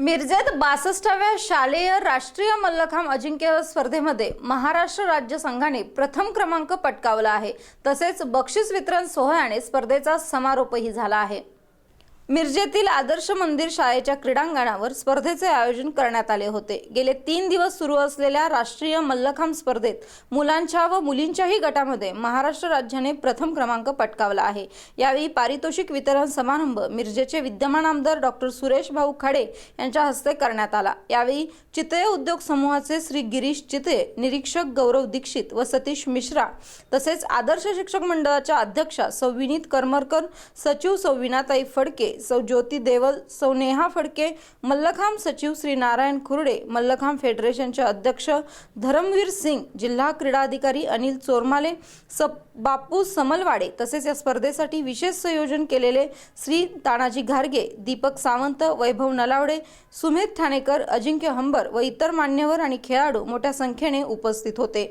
मिरजेत बासष्टाव्या शालेय राष्ट्रीय मल्लखांब अजिंक्य स्पर्धेमध्ये महाराष्ट्र राज्य संघाने प्रथम क्रमांक पटकावला आहे. तसेच बक्षीस वितरण सोहळ्याने स्पर्धेचा समारोपही झाला आहे. मिरजेतील आदर्श मंदिर शाळेच्या क्रीडांगणावर स्पर्धेचे आयोजन करण्यात आले होते. गेले तीन दिवस सुरू असलेल्या राष्ट्रीय मल्लखांब स्पर्धेत मुलांच्या व मुलींच्याही गटामध्ये महाराष्ट्र राज्याने प्रथम क्रमांक पटकावला आहे. यावेळी पारितोषिक वितरण समारंभ मिरजेचे विद्यमान आमदार डॉक्टर सुरेश भाऊ खाडे यांच्या हस्ते करण्यात आला. यावेळी चितळे उद्योग समूहाचे श्री गिरीश चितळे निरीक्षक गौरव दीक्षित व सतीश मिश्रा तसेच आदर्श शिक्षक मंडळाच्या अध्यक्षा सौविनीत करमरकर सचिव सौविनाताई फडके सौ ज्योती देवल सौ नेहा फडके मल्लखांब सचिव श्री नारायण खुर्डे मल्लखांब फेडरेशनचे अध्यक्ष धरमवीर सिंग जिल्हा क्रीडा अधिकारी अनिल चोरमाले स बापू समलवाडे तसेच या स्पर्धेसाठी विशेष संयोजन केलेले श्री तानाजी घारगे दीपक सावंत वैभव नलावडे सुमेध ठाणेकर अजिंक्य हंबर व इतर मान्यवर आणि खेळाडू मोठ्या संख्येने उपस्थित होते.